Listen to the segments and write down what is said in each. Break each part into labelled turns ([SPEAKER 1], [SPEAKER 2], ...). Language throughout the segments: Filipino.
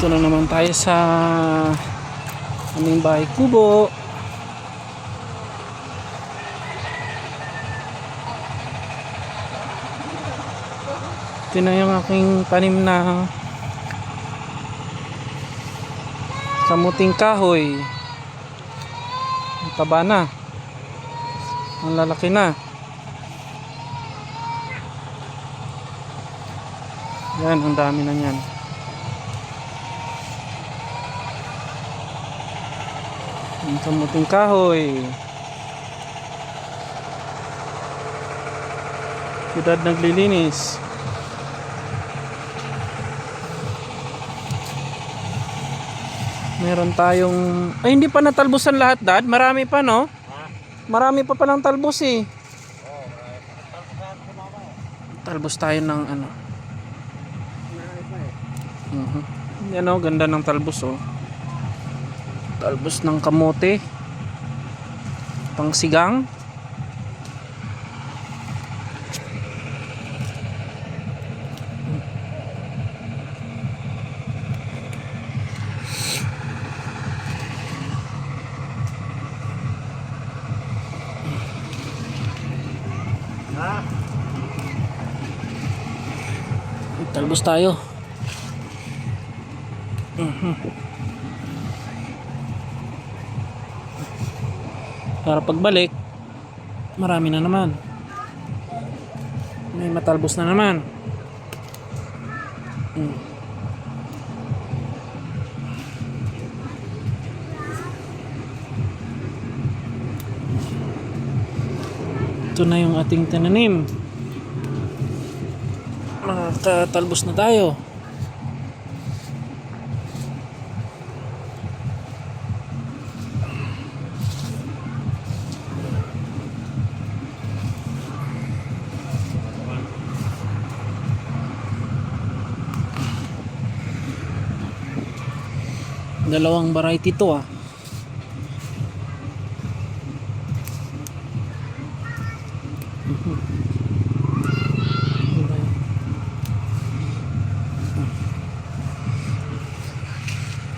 [SPEAKER 1] Ito na naman tayo sa aming bahay kubo. Ito na yung aking tanim na kamuting kahoy. Ang taba na. Ang lalaki na. Yan, ang dami na yan. Ang kamuting kahoy. Siyudad naglilinis. Meron tayong... Ay, hindi pa natalbusan lahat, Dad. Marami pa, no? Marami pa palang talbos, eh. Talbos tayo ng ano. Mhm. Yan, oh. Ganda ng talbos, oh. Talbos ng kamote. Pangsigang. Talbos tayo. Mhm. Para pagbalik, marami na naman. May matalbos na naman. Mm. Ito na yung ating tinanim. Makakatalbos na tayo. Dalawang variety to ah.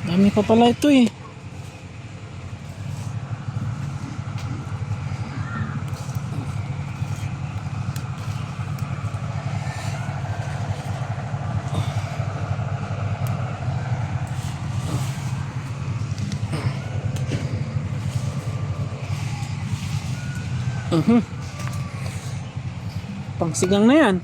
[SPEAKER 1] Dami pa pala ito eh. Mhm. Pangsigang na yan.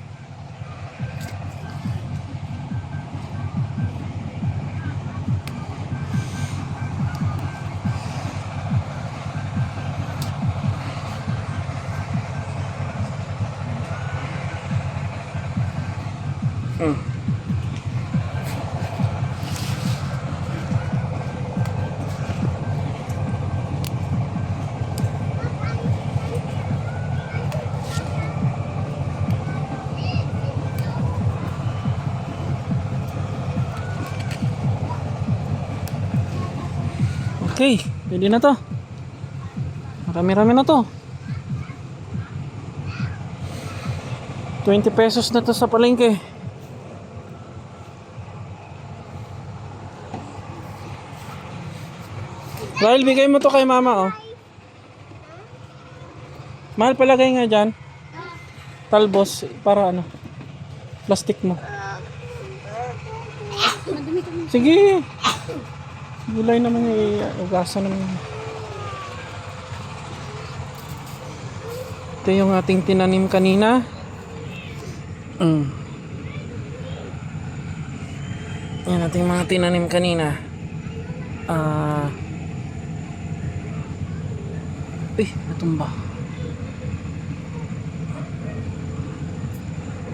[SPEAKER 1] Mm. Okay, pwede na to. Marami-rami na to. 20 pesos na to sa palengke. Rahel, bigay mo to kay mama, oh. Mahal palagay nga dyan. Talbos, para ano. Plastic mo. Sige. Gulay naman yung ugasan naman. Ito yung ating tinanim kanina. Mm. Yan ating mga tinanim kanina. Ah... Uy, natumba.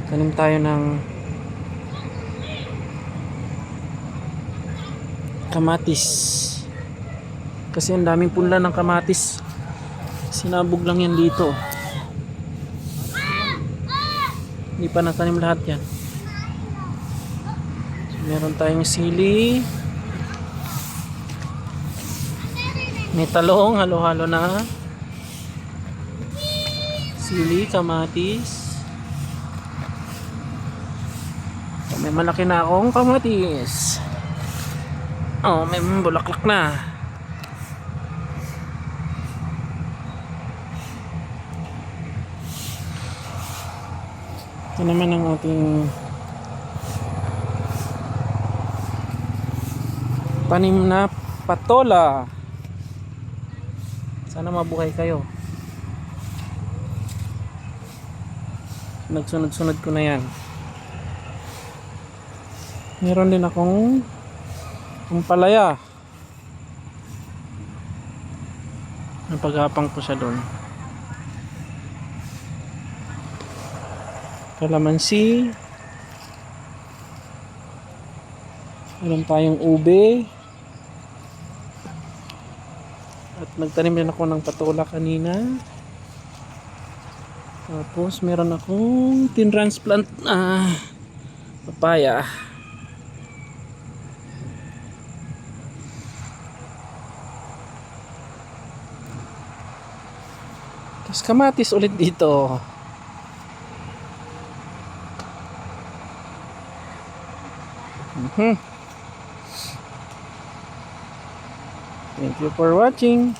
[SPEAKER 1] Tanim tayo ng kamatis. Kasi ang daming punla ng kamatis. Sinabog lang yan dito. Hindi pa natanim lahat yan. Meron tayong sili. May talong, halo-halo na. Sili, kamatis. May malaki na akong kamatis. Oh, may bulaklak na. Ito naman ang ating tanim na patola. Sana mabuhay kayo. Nagsunod-sunod ko na yan. Meron din akong ampalaya. Napagapang ko siya doon. Kalamansi. Meron tayong ube. At nagtanim din ako ng patola kanina. Tapos meron akong tin-transplant na papaya. Tapos kamatis ulit dito. Mhm. Thank you for watching.